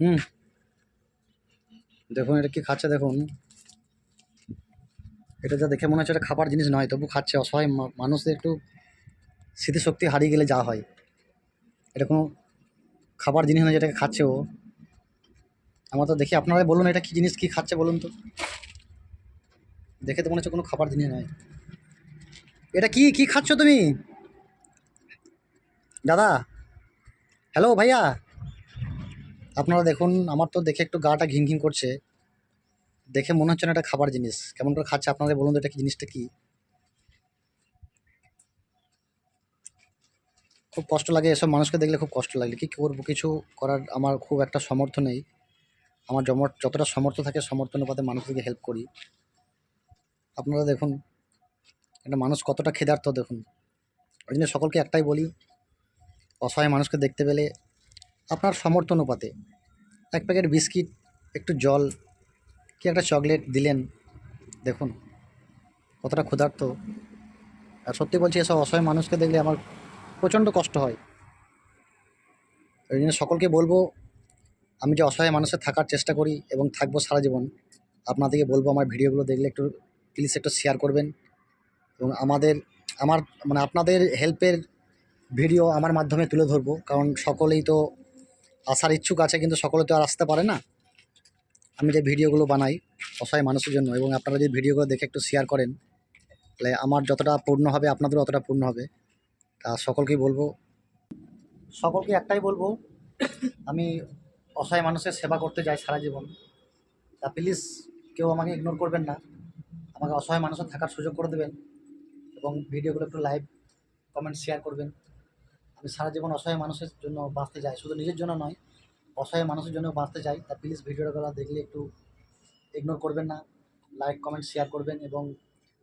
হুম। দেখুন, এটা কি খাচ্ছে দেখুন। এটা যা দেখে মনে হচ্ছে এটা খাবার জিনিস নয়, তবু খাচ্ছে। অসহায় মানুষদের একটু স্মৃতিশক্তি হারিয়ে গেলে যা হয়। এটা কোনো খাবার জিনিস নয় যেটাকে খাচ্ছে ও। আমার তো দেখি আপনারাই বলুন এটা কি জিনিস, কি খাচ্ছে বলুন তো। দেখে তো মনে হচ্ছে কোনো খাবার জিনিস নয়। এটা কি কি খাচ্ছ তুমি? দাদা? হ্যালো ভাইয়া? আপনারা দেখুন, আমার তো দেখে একটু গাটা ঘিন ঘিন করছে। দেখে মনে হচ্ছে না এটা খাবার জিনিস। কেমন করে খাচ্ছে আপনাদের বলুন তো এটা কি জিনিসটা কি? খুব কষ্ট লাগে এসব মানুষকে দেখলে, খুব কষ্ট লাগে। কি করব, কিছু করার আমার খুব একটা সমর্থ নেই। আমার জমর যতটা সমর্থ থাকে সমর্থ অনুপাতে মানুষদেরকে হেল্প করি। আপনারা দেখুন, একটা মানুষ কতটা ক্ষেদার্থ দেখুন। ওই জন্য সকলকে একটাই বলি, অসহায় মানুষকে দেখতে পেলে আপনার সমর্থ অনুপাতে এক প্যাকেট বিস্কিট, একটু জল কি একটা চকলেট দিলেন? দেখুন, কতটা ক্ষুধার্ত। আর সত্যি বলছি, এসব অসহায় মানুষকে দেখলে আমার প্রচণ্ড কষ্ট হয়। ওই জন্য সকলকে বলব, আমি যে অসহায় মানুষের থাকার চেষ্টা করি এবং থাকব সারা জীবন, আপনাদেরকে বলব আমার ভিডিওগুলো দেখলে একটু প্লিজ একটু শেয়ার করবেন। এবং আমাদের, আমার মানে আপনাদের হেল্পের ভিডিও আমার মাধ্যমে তুলে ধরবো, কারণ সকলেই তো আসার ইচ্ছুক আছে, কিন্তু সকলে তো আর আসতে পারে না। আমি যে ভিডিওগুলো বানাই অসহায় মানুষের জন্য, এবং আপনারা যদি ভিডিওগুলো দেখে একটু শেয়ার করেন, তাহলে আমার যতটা পূর্ণ হবে, আপনাদেরও অতটা পূর্ণ হবে। তা সকলকেই বলব, সকলকে একটাই বলব, আমি অসহায় মানুষের সেবা করতে যাই সারা জীবন। তা প্লিজ কেউ আমাকে ইগনোর করবেন না। আমাকে অসহায় মানুষের থাকার সুযোগ করে দেবেন এবং ভিডিওগুলো একটু লাইভ কমেন্ট শেয়ার করবেন। সারা জীবন অসহায় মানুষের জন্য বাঁচতে চাই শুধু নিজের জন্য নয়, অসহায় মানুষের জন্য বাঁচতে চাই তা প্লিজ ভিডিওগুলো দেখলে একটু ইগনোর করবেন না। লাইক কমেন্ট শেয়ার করবেন এবং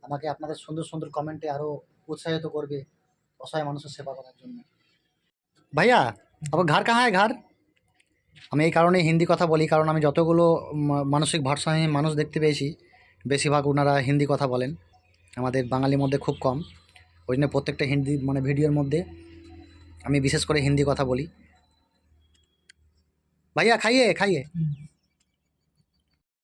আমাকে আপনাদের সুন্দর সুন্দর কমেন্টে আরও উৎসাহিত করবে অসহায় মানুষের সেবা করার জন্য। ভাইয়া, আপনার ঘর কাহা ঘর আমি এই কারণে হিন্দি কথা বলি, কারণ আমি যতগুলো মানসিক ভারসাম্য মানুষ দেখতে পেয়েছি, বেশিরভাগ ওনারা হিন্দি কথা বলেন। আমাদের বাঙালির মধ্যে খুব কম। ওই জন্য প্রত্যেকটা হিন্দি মানে ভিডিওর মধ্যে আমি বিশেষ করে হিন্দি কথা বলি। ভাইয়া খাইয়ে খাইয়ে।